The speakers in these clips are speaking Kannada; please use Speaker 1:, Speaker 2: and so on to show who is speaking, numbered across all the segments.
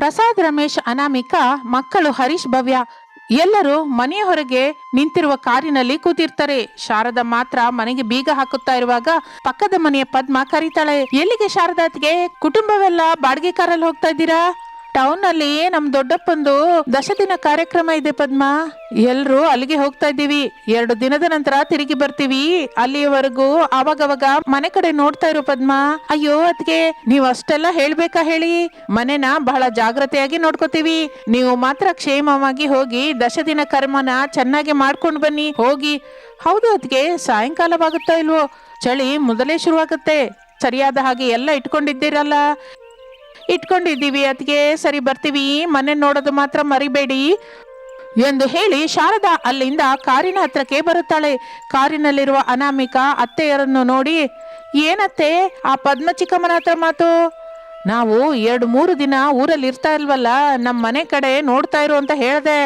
Speaker 1: ಪ್ರಸಾದ್ ರಮೇಶ್ ಅನಾಮಿಕಾ, ಮಕ್ಕಳು ಹರೀಶ್ ಭವ್ಯ, ಎಲ್ಲರೂ ಮನೆಯ ಹೊರಗೆ ನಿಂತಿರುವ ಕಾರಿನಲ್ಲಿ ಕೂತಿರ್ತಾರೆ. ಶಾರದಾ ಮಾತ್ರ ಮನೆಗೆ ಬೀಗ ಹಾಕುತ್ತಾ ಇರುವಾಗ ಪಕ್ಕದ ಮನೆಯ ಪದ್ಮ ಕರೀತಾಳೆ, ಎಲ್ಲಿಗೆ ಶಾರದಾತ್ಗೆ ಕುಟುಂಬವೆಲ್ಲ ಬಾಡಿಗೆ ಕಾರಲ್ಲಿ ಹೋಗ್ತಾ ಇದ್ದೀರಾ? ಟೌನ್ ಅಲ್ಲಿ ನಮ್ ದೊಡ್ಡಪ್ಪಂದು ದಶದಿನ ಕಾರ್ಯಕ್ರಮ ಇದೆ ಪದ್ಮ. ಎಲ್ರು ಅಲ್ಲಿಗೆ ಹೋಗ್ತಾ ಇದ್ದೀವಿ. ಎರಡು ದಿನದ ನಂತರ ತಿರುಗಿ ಬರ್ತೀವಿ. ಅಲ್ಲಿಯವರೆಗೂ ಅವಾಗವಾಗ ಮನೆ ಕಡೆ ನೋಡ್ತಾ ಇರು ಪದ್ಮ. ಅಯ್ಯೋ ಅದ್ಗೆ ನೀವ್ ಅಷ್ಟೆಲ್ಲ ಹೇಳ್ಬೇಕಾ ಹೇಳಿ? ಮನೆನ ಬಹಳ ಜಾಗ್ರತೆಯಾಗಿ ನೋಡ್ಕೋತೀವಿ. ನೀವು ಮಾತ್ರ ಕ್ಷೇಮವಾಗಿ ಹೋಗಿ ದಶದಿನ ಕರ್ಮನ ಚೆನ್ನಾಗಿ ಮಾಡ್ಕೊಂಡು ಬನ್ನಿ. ಹೋಗಿ. ಹೌದು ಅದ್ಗೆ ಸಾಯಂಕಾಲವಾಗುತ್ತಾ ಇಲ್ವೋ? ಚಳಿ ಮೊದಲೇ ಶುರುವಾಗುತ್ತೆ. ಸರಿಯಾದ ಹಾಗೆ ಎಲ್ಲ ಇಟ್ಕೊಂಡಿದ್ದೀರಲ್ಲ. ಇಟ್ಕೊಂಡಿದ್ದೀವಿ. ಅದಕ್ಕೆ ಸರಿ ಬರ್ತೀವಿ. ಮನೆ ನೋಡೋದು ಮಾತ್ರ ಮರಿಬೇಡಿ. ಎಂದು ಹೇಳಿ ಶಾರದಾ ಅಲ್ಲಿಂದ ಕಾರಿನ ಹತ್ರಕ್ಕೆ ಬರುತ್ತಾಳೆ. ಕಾರಿನಲ್ಲಿರುವ ಅನಾಮಿಕ ಅತ್ತೆಯರನ್ನು ನೋಡಿ, ಏನತ್ತೆ, ಆ ಪದ್ಮ ಚಿಕ್ಕಮ್ಮನ ಹತ್ರ ಮಾತು? ನಾವು ಎರಡು ಮೂರು ದಿನ ಊರಲ್ಲಿ ಇರ್ತಾ ಇಲ್ವಲ್ಲ ನಮ್ಮ ಮನೆ ಕಡೆ ನೋಡ್ತಾ ಇರು ಅಂತ ಹೇಳಿದೆ.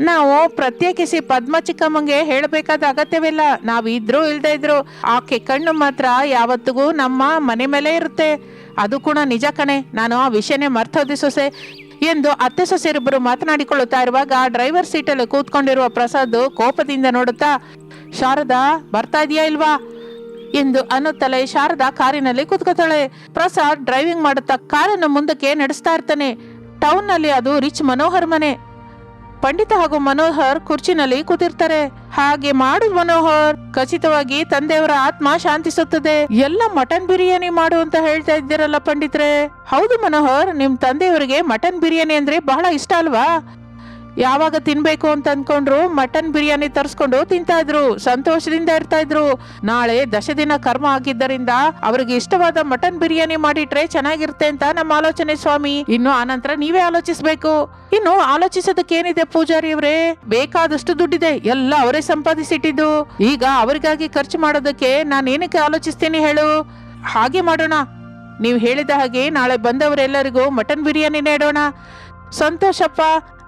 Speaker 1: ನಾವು ಪ್ರತ್ಯೇಕಿಸಿ ಪದ್ಮ ಚಿಕ್ಕಮ್ಮಂಗೆ ಹೇಳಬೇಕಾದ ಅಗತ್ಯವಿಲ್ಲ. ನಾವಿದ್ರು ಇಲ್ಲದೆ ಇದ್ರು, ಆಕೆ ಕಣ್ಣು ಮಾತ್ರ ಯಾವತ್ತಿಗೂ ನಮ್ಮ ಮನೆ ಮೇಲೆ ಇರುತ್ತೆ. ಅದು ಕೂಡ ನಿಜ ಕಣೆ. ನಾನು ಆ ವಿಷಯನೇ ಮರ್ತೋದಿ ಸೊಸೆ. ಎಂದು ಅತ್ತೆ ಸೊಸೆಯರಿಬ್ಬರು ಮಾತನಾಡಿಕೊಳ್ಳುತ್ತಾ ಇರುವಾಗ ಡ್ರೈವರ್ ಸೀಟಲ್ಲಿ ಕೂತ್ಕೊಂಡಿರುವ ಪ್ರಸಾದ್ ಕೋಪದಿಂದ ನೋಡುತ್ತಾ, ಶಾರದಾ, ಬರ್ತಾ ಇದೆಯಾ ಇಲ್ವಾ? ಎಂದು ಅನ್ನುತ್ತಲೇ ಶಾರದಾ ಕಾರಿನಲ್ಲಿ ಕೂತ್ಕೋತಾಳೆ ಪ್ರಸಾದ್ ಡ್ರೈವಿಂಗ್ ಮಾಡುತ್ತಾ ಕಾರನ್ನು ಮುಂದಕ್ಕೆ ನಡೆಸ್ತಾ ಇರ್ತಾನೆ. ಟೌನ್ನಲ್ಲಿ ಅದು ರಿಚ್ ಮನೋಹರ್ ಮನೆ. ಪಂಡಿತ ಹಾಗೂ ಮನೋಹರ್ ಕುರ್ಚಿನಲ್ಲಿ ಕೂತಿರ್ತಾರೆ. ಹಾಗೆ ಮಾಡು ಮನೋಹರ್. ಖಚಿತವಾಗಿ ತಂದೆಯವರ ಆತ್ಮ ಶಾಂತಿಸುತ್ತದೆ. ಎಲ್ಲ ಮಟನ್ ಬಿರಿಯಾನಿ ಮಾಡು ಅಂತ ಹೇಳ್ತಾ ಇದ್ದೀರಲ್ಲ ಪಂಡಿತ್ರೆ. ಹೌದು ಮನೋಹರ್, ನಿಮ್ ತಂದೆಯವರಿಗೆ ಮಟನ್ ಬಿರಿಯಾನಿ ಅಂದ್ರೆ ಬಹಳ ಇಷ್ಟ ಅಲ್ವಾ? ಯಾವಾಗ ತಿನ್ಬೇಕು ಅಂತ ಅನ್ಕೊಂಡ್ರು, ಮಟನ್ ಬಿರಿಯಾನಿ ತರಿಸ್ಕೊಂಡು ತಿಂತಾ ಇದ್ರು, ಸಂತೋಷದಿಂದ ಇರ್ತಾ ಇದ್ರು. ನಾಳೆ ದಶದಿನ ಕರ್ಮ ಆಗಿದ್ದರಿಂದ ಅವ್ರಿಗೆ ಇಷ್ಟವಾದ ಮಟನ್ ಬಿರಿಯಾನಿ ಮಾಡಿಟ್ರೆ ಚೆನ್ನಾಗಿರುತ್ತೆ ಅಂತ ನಮ್ಮ ಆಲೋಚನೆ ಸ್ವಾಮಿ. ಇನ್ನು ಆನಂತರ ನೀವೇ ಆಲೋಚಿಸ್ಬೇಕು. ಇನ್ನು ಆಲೋಚಿಸೋದಕ್ಕೇನಿದೆ ಪೂಜಾರಿ ಅವರೇ? ಬೇಕಾದಷ್ಟು ದುಡ್ಡಿದೆ, ಎಲ್ಲ ಅವರೇ ಸಂಪಾದಿಸಿಟ್ಟಿದ್ದು. ಈಗ ಅವರಿಗಾಗಿ ಖರ್ಚು ಮಾಡೋದಕ್ಕೆ ನಾನು ಏನಕ್ಕೆ ಆಲೋಚಿಸ್ತೀನಿ ಹೇಳು? ಹಾಗೆ ಮಾಡೋಣ. ನೀವು ಹೇಳಿದ ಹಾಗೆ ನಾಳೆ ಬಂದವರೆಲ್ಲರಿಗೂ ಮಟನ್ ಬಿರಿಯಾನಿ ನೀಡೋಣ. ಸಂತೋಷಪ್ಪ,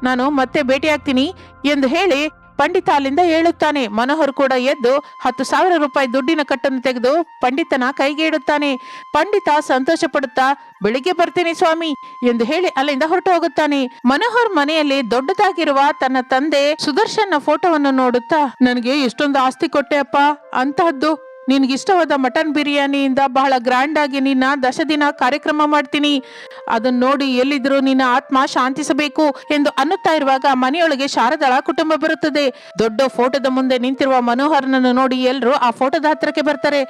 Speaker 1: ನಾನು ಮತ್ತೆ ಭೇಟಿಯಾಗ್ತೀನಿ ಎಂದು ಹೇಳಿ ಪಂಡಿತ ಅಲ್ಲಿಂದ ಹೇಳುತ್ತಾನೆ. ಮನೋಹರ್ ಕೂಡ ಎದ್ದು ಹತ್ತು ಸಾವಿರ ರೂಪಾಯಿ ದುಡ್ಡಿನ ಕಟ್ಟನ್ನು ತೆಗೆದು ಪಂಡಿತನ ಕೈಗೆ ಇಡುತ್ತಾನೆ. ಪಂಡಿತ ಸಂತೋಷ ಪಡುತ್ತಾ ಬೆಳಿಗ್ಗೆ ಬರ್ತೀನಿ ಸ್ವಾಮಿ ಎಂದು ಹೇಳಿ ಅಲ್ಲಿಂದ ಹೊರಟು ಹೋಗುತ್ತಾನೆ. ಮನೋಹರ್ ಮನೆಯಲ್ಲಿ ದೊಡ್ಡದಾಗಿರುವ ತನ್ನ ತಂದೆ ಸುದರ್ಶನ್ ಫೋಟೋವನ್ನು ನೋಡುತ್ತಾ, ನನಗೆ ಎಷ್ಟೊಂದು ಆಸ್ತಿ ಕೊಟ್ಟೆ ಅಪ್ಪ. ಅಂತಹದ್ದು ನಿನ್ಗಿಷ್ಟವಾದ ಮಟನ್ ಬಿರಿಯಾನಿಯಿಂದ ಬಹಳ ಗ್ರ್ಯಾಂಡ್ ಆಗಿ ನಿನ್ನ ದಶದಿನ ಕಾರ್ಯಕ್ರಮ ಮಾಡ್ತೀನಿ. ಅದನ್ನ ನೋಡಿ ಎಲ್ಲಿದ್ರು ನಿನ್ನ ಆತ್ಮ ಶಾಂತಿಸಬೇಕು ಎಂದು ಅನ್ನುತ್ತಾ ಇರುವಾಗ ಮನೆಯೊಳಗೆ ಶಾರದಳ ಕುಟುಂಬ ಬರುತ್ತದೆ. ದೊಡ್ಡ ಫೋಟೋದ ಮುಂದೆ ನಿಂತಿರುವ ಮನೋಹರನನ್ನು ನೋಡಿ ಎಲ್ಲರೂ ಆ ಫೋಟೋದ ಹತ್ರಕ್ಕೆ ಬರ್ತಾರೆ.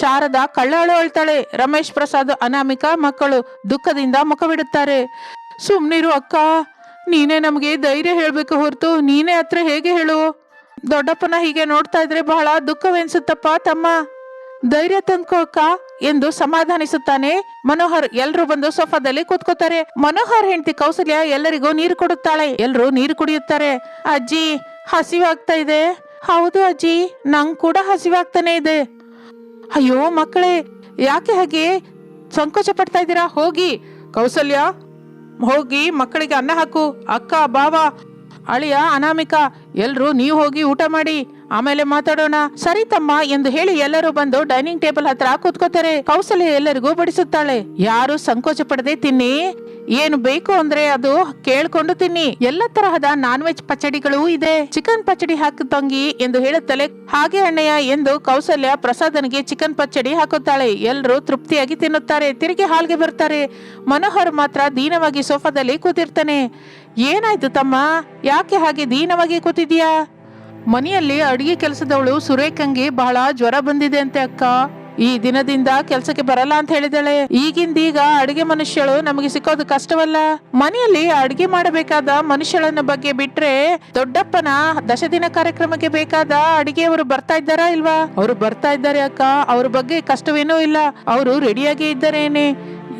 Speaker 1: ಶಾರದಾ ಕಳ್ಳಾಳು ಅಳ್ತಾಳೆ. ರಮೇಶ್ ಪ್ರಸಾದ್ ಅನಾಮಿಕಾ ಮಕ್ಕಳು ದುಃಖದಿಂದ ಮುಖವಿಡುತ್ತಾರೆ. ಸುಮ್ನಿರು ಅಕ್ಕ, ನೀನೇ ನಮಗೆ ಧೈರ್ಯ ಹೇಳಬೇಕು ಹೊರತು ನೀನೇ ಹತ್ರ ಹೇಗೆ ಹೇಳು? ದೊಡ್ಡಪ್ಪನ ಹೀಗೆ ನೋಡ್ತಾ ಇದ್ರೆ ಬಹಳ ದುಃಖವೆನಿಸುತ್ತಪ್ಪ. ತಮ್ಮ ಧೈರ್ಯ ತಂದ್ಕೋಕ ಎಂದು ಸಮಾಧಾನಿಸುತ್ತಾನೆ. ಮನೋಹರ್ ಎಲ್ರು ಬಂದು ಸೋಫಾದಲ್ಲಿ ಕೂತ್ಕೋತಾರೆ. ಮನೋಹರ್ ಹೆಂಡತಿ ಕೌಸಲ್ಯ ಎಲ್ಲರಿಗೂ ನೀರು ಕೊಡುತ್ತಾಳೆ. ಎಲ್ರು ನೀರು ಕುಡಿಯುತ್ತಾರೆ. ಅಜ್ಜಿ, ಹಸಿವಾಗ್ತಾ ಇದೆ. ಹೌದು ಅಜ್ಜಿ ನಂಗ್ ಕೂಡ ಹಸಿವಾಗ್ತಾನೆ ಇದೆ. ಅಯ್ಯೋ ಮಕ್ಕಳೇ, ಯಾಕೆ ಹಾಗೆ ಸಂಕೋಚ ಪಡ್ತಾ ಇದ್ದೀರಾ? ಹೋಗಿ. ಕೌಸಲ್ಯ, ಹೋಗಿ ಮಕ್ಕಳಿಗೆ ಅನ್ನ ಹಾಕು. ಅಕ್ಕ, ಬಾವ ಅಳಿಯ ಅನಾಮಿಕ, ಎಲ್ರು ನೀವು ಹೋಗಿ ಊಟ ಮಾಡಿ, ಆಮೇಲೆ ಮಾತಾಡೋಣ. ಸರಿ ತಮ್ಮ ಎಂದು ಹೇಳಿ ಎಲ್ಲರೂ ಬಂದು ಡೈನಿಂಗ್ ಟೇಬಲ್ ಹತ್ರ ಕೂತ್ಕೋತಾರೆ. ಕೌಸಲ್ಯ ಎಲ್ಲರಿಗೂ ಬಡಿಸುತ್ತಾಳೆ. ಯಾರು ಸಂಕೋಚ ಪಡದೆ ತಿನ್ನಿ? ಏನು ಬೇಕು ಅಂದ್ರೆ ಅದು ಕೇಳ್ಕೊಂಡು ತಿನ್ನಿ. ಎಲ್ಲ ತರಹದ ನಾನ್ ವೆಜ್ ಪಚಡಿಗಳು ಇದೆ. ಚಿಕನ್ ಪಚಡಿ ಹಾಕು ತಂಗಿ ಎಂದು ಹೇಳುತ್ತಲೇ, ಹಾಗೆ ಅಣ್ಣಯ್ಯ ಎಂದು ಕೌಸಲ್ಯ ಪ್ರಸಾದನಿಗೆ ಚಿಕನ್ ಪಚಡಿ ಹಾಕುತ್ತಾಳೆ. ಎಲ್ಲರೂ ತೃಪ್ತಿಯಾಗಿ ತಿನ್ನುತ್ತಾರೆ. ತಿರುಗಿ ಹಾಲ್ಗೆ ಬರ್ತಾರೆ. ಮನೋಹರ್ ಮಾತ್ರ ದೀನವಾಗಿ ಸೋಫಾದಲ್ಲಿ ಕೂತಿರ್ತಾನೆ. ಏನಾಯ್ತು ತಮ್ಮ? ಯಾಕೆ ಹಾಗೆ ದೀನವಾಗಿ ಕೂತಿದ್ಯಾ ಮನೆಯಲ್ಲಿ ಅಡಿಗೆ ಕೆಲಸದವಳು ಸುರೇಖಂಗೆ ಬಹಳ ಜ್ವರ ಬಂದಿದೆ ಅಂತೆ ಅಕ್ಕ. ಈ ದಿನದಿಂದ ಕೆಲಸಕ್ಕೆ ಬರಲ್ಲ ಅಂತ ಹೇಳಿದಾಳೆ. ಈಗಿಂದೀಗ ಅಡಿಗೆ ಮನುಷ್ಯಳು ನಮಗೆ ಸಿಕ್ಕೋದು ಕಷ್ಟವಲ್ಲ. ಮನೆಯಲ್ಲಿ ಅಡಿಗೆ ಮಾಡಬೇಕಾದ ಮನುಷ್ಯಳನ್ನ ಬಗ್ಗೆ ಬಿಟ್ರೆ ದೊಡ್ಡಪ್ಪನ ದಶದಿನ ಕಾರ್ಯಕ್ರಮಕ್ಕೆ ಬೇಕಾದ ಅಡಿಗೆಯವರು ಬರ್ತಾ ಇದ್ದಾರಾ ಇಲ್ವಾ? ಅವರು ಬರ್ತಾ ಇದ್ದಾರೆ ಅಕ್ಕ. ಅವ್ರ ಬಗ್ಗೆ ಕಷ್ಟವೇನೂ ಇಲ್ಲ. ಅವರು ರೆಡಿಯಾಗಿ ಇದ್ದಾರೇನೆ.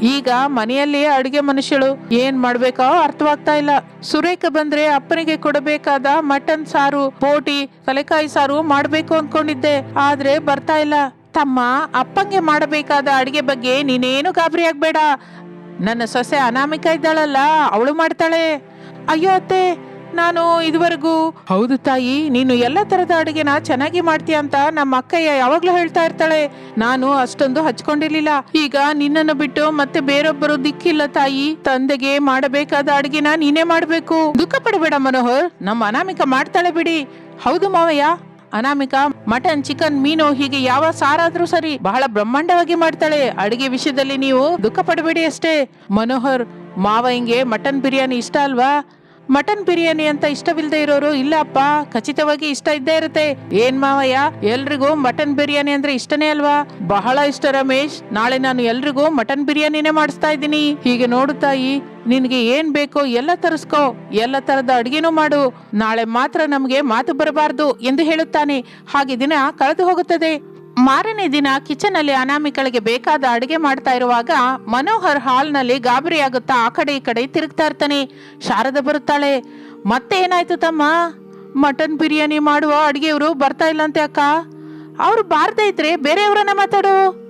Speaker 1: ಈಗ ಮನೆಯಲ್ಲಿಯೇ ಅಡುಗೆ ಮನುಷ್ಯಳು ಏನ್ ಮಾಡ್ಬೇಕೋ ಅರ್ಥವಾಗ್ತಾ ಇಲ್ಲ. ಸುರೇಖ ಬಂದ್ರೆ ಅಪ್ಪನಿಗೆ ಕೊಡಬೇಕಾದ ಮಟನ್ ಸಾರು ಪೋಟಿ ತಲೆಕಾಯಿ ಸಾರು ಮಾಡ್ಬೇಕು ಅನ್ಕೊಂಡಿದ್ದೆ. ಆದ್ರೆ ಬರ್ತಾ ಇಲ್ಲ. ತಮ್ಮ ಅಪ್ಪಂಗೆ ಮಾಡಬೇಕಾದ ಅಡಿಗೆ ಬಗ್ಗೆ ನೀನೇನು ಗಾಬರಿ ಆಗ್ಬೇಡ. ನನ್ನ ಸೊಸೆ ಅನಾಮಿಕ ಇದ್ದಾಳಲ್ಲ, ಅವಳು ಮಾಡ್ತಾಳೆ. ಅಯ್ಯೋ ಅತ್ತೆ ನಾನು ಇದುವರೆಗೂ ಹೌದು ತಾಯಿ, ನೀನು ಎಲ್ಲ ತರದ ಅಡುಗೆನ ಚೆನ್ನಾಗಿ ಮಾಡ್ತೀಯ ಅಂತ ನಮ್ಮ ಅಕ್ಕಯ್ಯ ಯಾವಾಗ್ಲೂ ಹೇಳ್ತಾ ಇರ್ತಾಳೆ. ನಾನು ಅಷ್ಟೊಂದು ಹಚ್ಕೊಂಡಿರ್ಲಿಲ್ಲ. ಈಗ ನಿನ್ನನ್ನು ಬಿಟ್ಟು ಮತ್ತೆ ಬೇರೊಬ್ಬರು ದಿಕ್ಕಿಲ್ಲ ತಾಯಿ. ತಂದೆಗೆ ಮಾಡಬೇಕಾದ ಅಡುಗೆನ ನೀನೇ ಮಾಡ್ಬೇಕು. ದುಃಖ ಪಡಬೇಡ ಮನೋಹರ್. ನಮ್ಮ ಅನಾಮಿಕ ಮಾಡ್ತಾಳೆ ಬಿಡಿ. ಹೌದು ಮಾವಯ್ಯ. ಅನಾಮಿಕ, ಮಟನ್, ಚಿಕನ್, ಮೀನು ಹೀಗೆ ಯಾವ ಸಾರಾದ್ರೂ ಸರಿ ಬಹಳ ಬ್ರಹ್ಮಾಂಡವಾಗಿ ಮಾಡ್ತಾಳೆ. ಅಡಿಗೆ ವಿಷಯದಲ್ಲಿ ನೀವು ದುಃಖ ಪಡಬೇಡಿ ಅಷ್ಟೇ. ಮನೋಹರ್ ಮಾವಯ್ಯಂಗೆ ಮಟನ್ ಬಿರಿಯಾನಿ ಇಷ್ಟ ಅಲ್ವಾ? ಮಟನ್ ಬಿರಿಯಾನಿ ಅಂತ ಇಷ್ಟವಿಲ್ಲದೆ ಇರೋರು ಇಲ್ಲಪ್ಪ ಖಚಿತವಾಗಿ ಇಷ್ಟ ಇದ್ದೇ ಇರುತ್ತೆ. ಏನ್ ಮಾವಯ್ಯ, ಎಲ್ರಿಗೂ ಮಟನ್ ಬಿರಿಯಾನಿ ಅಂದ್ರೆ ಇಷ್ಟನೇ ಅಲ್ವಾ? ಬಹಳ ಇಷ್ಟ ರಮೇಶ್, ನಾಳೆ ನಾನು ಎಲ್ರಿಗೂ ಮಟನ್ ಬಿರಿಯಾನಿನೇ ಮಾಡಿಸ್ತಾ ಇದ್ದೀನಿ. ಹೀಗೆ ನೋಡು ತಾಯಿ, ನಿನ್ಗೆ ಏನ್ ಬೇಕೋ ಎಲ್ಲ ತರಿಸ್ಕೋ. ಎಲ್ಲ ತರದ ಅಡ್ಗೆನೂ ಮಾಡು. ನಾಳೆ ಮಾತ್ರ ನಮ್ಗೆ ಮಾತು ಬರಬಾರ್ದು ಎಂದು ಹೇಳುತ್ತಾನೆ. ಹಾಗೆ ದಿನ ಕಳೆದು ಹೋಗುತ್ತದೆ. ಮಾರನೇ ದಿನ ಕಿಚನ್ ಅಲ್ಲಿ ಅನಾಮಿಕಳಿಗೆ ಬೇಕಾದ ಅಡಿಗೆ ಮಾಡ್ತಾ ಇರುವಾಗ ಮನೋಹರ್ ಹಾಲ್ನಲ್ಲಿ ಗಾಬರಿಯಾಗುತ್ತಾ ಆ ಕಡೆ ಈ ಕಡೆ ತಿರುಗ್ತಾ ಇರ್ತಾನೆ. ಶಾರದ ಬರುತ್ತಾಳೆ. ಮತ್ತೆ ಏನಾಯ್ತು ತಮ್ಮ? ಮಟನ್ ಬಿರಿಯಾನಿ ಮಾಡುವ ಅಡುಗೆಯವರು ಬರ್ತಾ ಇಲ್ಲಂತೆ ಅಕ್ಕ? ಅವರು ಬಾರ್ದೇ ಇದ್ರೆ ಬೇರೆಯವ್ರನ್ನ ಮಾತಾಡು.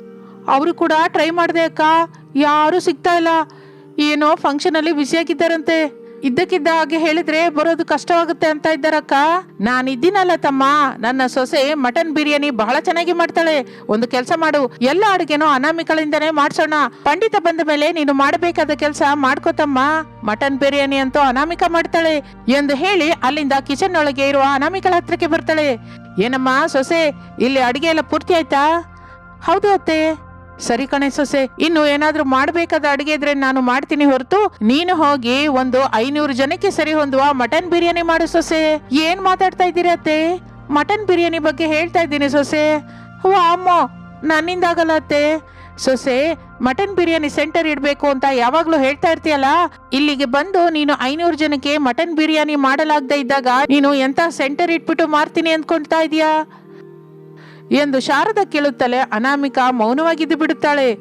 Speaker 1: ಅವರು ಕೂಡ ಟ್ರೈ ಮಾಡಿದೆ ಅಕ್ಕ. ಯಾರು ಸಿಗ್ತಾ ಇಲ್ಲ. ಏನೋ ಫಂಕ್ಷನ್ ಅಲ್ಲಿ ಬಿಸಿಯಾಗಿದ್ದಾರಂತೆ ಇದ್ದಕ್ಕಿದ್ದ ಹಾಗೆ ಹೇಳಿದ್ರೆ ಬರೋದು ಕಷ್ಟವಾಗುತ್ತೆ ಅಂತ ಇದ್ದಾರಕ್ಕ. ನಾನು ಇದ್ದೀನಲ್ಲ ತಮ್ಮ. ನನ್ನ ಸೊಸೆ ಮಟನ್ ಬಿರಿಯಾನಿ ಬಹಳ ಚೆನ್ನಾಗಿ ಮಾಡ್ತಾಳೆ. ಒಂದು ಕೆಲಸ ಮಾಡು. ಎಲ್ಲ ಅಡುಗೆನೂ ಅನಾಮಿಕಳಿಂದನೇ ಮಾಡ್ಸೋಣ. ಪಂಡಿತ ಬಂದ ಮೇಲೆ ನೀನು ಮಾಡಬೇಕಾದ ಕೆಲಸ ಮಾಡ್ಕೋತಮ್ಮ ಮಟನ್ ಬಿರಿಯಾನಿ ಅಂತೂ ಅನಾಮಿಕ ಮಾಡ್ತಾಳೆ ಎಂದು ಹೇಳಿ ಅಲ್ಲಿಂದ ಕಿಚನ್ ಒಳಗೆ ಇರುವ ಅನಾಮಿಕಳ ಹತ್ರಕ್ಕೆ ಬರ್ತಾಳೆ. ಏನಮ್ಮ ಸೊಸೆ, ಇಲ್ಲಿ ಅಡುಗೆ ಎಲ್ಲ ಪೂರ್ತಿ ಆಯ್ತಾ? ಹೌದು ಅತ್ತೆ. ಸರಿ ಕಣೆ ಸೊಸೆ, ಇನ್ನು ಏನಾದ್ರೂ ಮಾಡ್ಬೇಕಾದ ಅಡಿಗೆ ಇದ್ರೆ ನಾನು ಮಾಡ್ತೀನಿ ಹೊರತು, ನೀನು ಹೋಗಿ ಒಂದು ಐನೂರು ಜನಕ್ಕೆ ಸರಿ ಹೊಂದುವ ಮಟನ್ ಬಿರಿಯಾನಿ ಮಾಡು ಸೊಸೆ. ಏನ್ ಮಾತಾಡ್ತಾ ಇದ್ದೀರತ್ತೆ ಮಟನ್ ಬಿರಿಯಾನಿ ಬಗ್ಗೆ ಹೇಳ್ತಾ ಇದ್ದೀನಿ ಸೊಸೆ. ಹೋ ಅಮ್ಮ ನನ್ನಿಂದಾಗಲ್ಲ ಅತ್ತೆ. ಸೊಸೆ, ಮಟನ್ ಬಿರಿಯಾನಿ ಸೆಂಟರ್ ಇಡಬೇಕು ಅಂತ ಯಾವಾಗ್ಲೂ ಹೇಳ್ತಾ ಇರ್ತೀಯಲ್ಲ? ಇಲ್ಲಿಗೆ ಬಂದು ನೀನು ಐನೂರು ಜನಕ್ಕೆ ಮಟನ್ ಬಿರಿಯಾನಿ ಮಾಡಲಾಗದೆ ಇದ್ದಾಗ ನೀನು ಎಂತ ಸೆಂಟರ್ ಇಟ್ಬಿಟ್ಟು ಮಾರ್ತೀನಿ ಅಂದ್ಕೊಳ್ತಾ ಇದೀಯಾ ಎಂದು ಶಾರದ ಕೇಳುತ್ತಲೇ ಅನಾಮಿಕ ಮೌನವಾಗಿದ್ದು ಬಿಡುತ್ತಾಳೆ.